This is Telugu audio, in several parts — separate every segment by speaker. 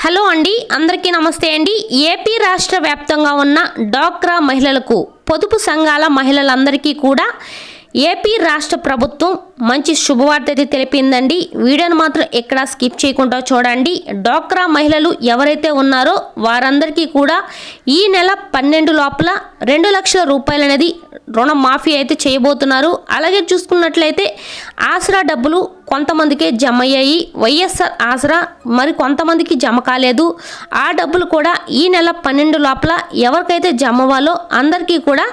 Speaker 1: హలో అండి అందరికీ నమస్తే అండి. ఏపీ రాష్ట్ర వ్యాప్తంగా ఉన్న డాక్రా మహిళలకు పొదుపు సంఘాల మహిళలందరికీ కూడా ఏపీ రాష్ట్ర ప్రభుత్వం మంచి శుభవార్త అయితే తెలిపిందండి. వీడియోని మాత్రం ఎక్కడా స్కిప్ చేయకుండా చూడండి. డ్వాక్రా మహిళలు ఎవరైతే ఉన్నారో వారందరికీ కూడా ఈ నెల పన్నెండు లోపల రెండు లక్షల రూపాయలు అనేది రుణ మాఫీ అయితే చేయబోతున్నారు. అలాగే చూసుకున్నట్లయితే ఆసరా డబ్బులు కొంతమందికే జమ అయ్యాయి వైఎస్ఆర్ ఆసరా మరి కొంతమందికి జమ కాలేదు. ఆ డబ్బులు కూడా ఈ నెల పన్నెండు లోపల ఎవరికైతే జమ అవ్వాలో అందరికీ కూడా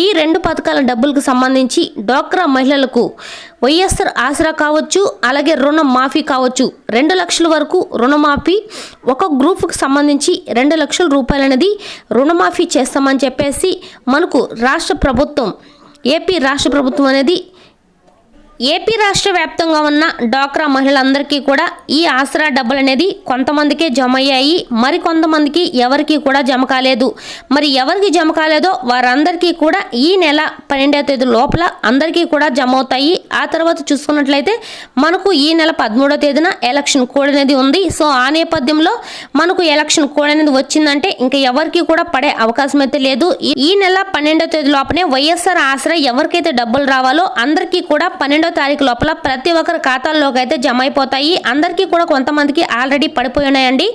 Speaker 1: ఈ రెండు పథకాల డబ్బులకు సంబంధించి డోక్రా మహిళలకు వైఎస్ఆర్ ఆసరా కావచ్చు అలాగే రుణ మాఫీ కావచ్చు. రెండు లక్షల వరకు రుణమాఫీ ఒక గ్రూప్కి సంబంధించి రెండు లక్షల రూపాయలు అనేది రుణమాఫీ చేస్తామని చెప్పేసి మనకు రాష్ట్ర ప్రభుత్వం ఏపీ రాష్ట్ర ప్రభుత్వం అనేది ఏపీ రాష్ట్ర వ్యాప్తంగా ఉన్న డాక్రా మహిళలందరికీ కూడా ఈ ఆసరా డబ్బులు అనేది కొంతమందికే జమ అయ్యాయి. మరి కొంతమందికి ఎవరికి కూడా జమ కాలేదు. మరి ఎవరికి జమ కాలేదో వారందరికీ కూడా ఈ నెల పన్నెండవ తేదీ లోపల అందరికీ కూడా జమ అవుతాయి. ఆ తర్వాత చూసుకున్నట్లయితే మనకు ఈ నెల పదమూడవ తేదీన ఎలక్షన్ కోడ్ అనేది ఉంది. సో ఆ నేపథ్యంలో మనకు ఎలక్షన్ కోడ్ అనేది వచ్చిందంటే ఇంకా ఎవరికి కూడా పడే అవకాశం అయితే లేదు. ఈ- ఈ నెల పన్నెండవ తేదీ లోపలే వైఎస్ఆర్ ఆసరా ఎవరికైతే డబ్బులు రావాలో అందరికీ కూడా పన్నెండో తారీఖు లోపల ప్రతి ఒక్కరి ఖాతాల్లోకి అయితే జమ అయిపోతాయి. అందరికీ కూడా కొంతమందికి ఆల్రెడీ పడిపోయి ఉన్నాయండి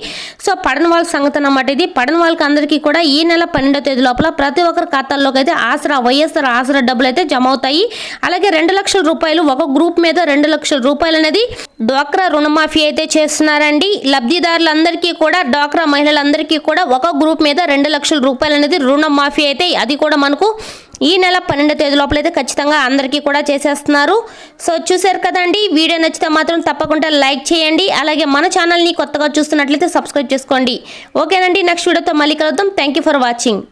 Speaker 1: సో పడని వాళ్ళ సంగతి అన్నమాట ఇది. పడని వాళ్ళకి అందరికీ కూడా ఈ నెల పన్నెండో తేదీ లోపల ప్రతి ఒక్కరి ఖాతాల్లోకి అయితే ఆసరా వైఎస్ఆర్ ఆసరా డబ్బులు అయితే జమ అవుతాయి. అలాగే రెండు లక్షల రూపాయలు ఒక గ్రూప్ మీద రెండు లక్షల రూపాయలు అనేది డ్వాక్రా రుణమాఫీ అయితే చేస్తున్నారండి. లబ్ధిదారులందరికీ కూడా డ్వాక్రా మహిళలందరికీ కూడా ఒక గ్రూప్ మీద రెండు లక్షల రూపాయలు అనేది రుణమాఫీ అయితే అది కూడా మనకు ఈ నెల పన్నెండో తేదీ లోపల అయితే ఖచ్చితంగా అందరికీ కూడా చేసేస్తున్నారు. సో చూశారు కదండి వీడియో నచ్చితే మాత్రం తప్పకుండా లైక్ చేయండి. అలాగే మన ఛానల్ని కొత్తగా చూస్తున్నట్లయితే సబ్స్క్రైబ్ చేసుకోండి. ఓకేనండి నెక్స్ట్ వీడియోతో మళ్ళీ కలుద్దాం. Thank you for watching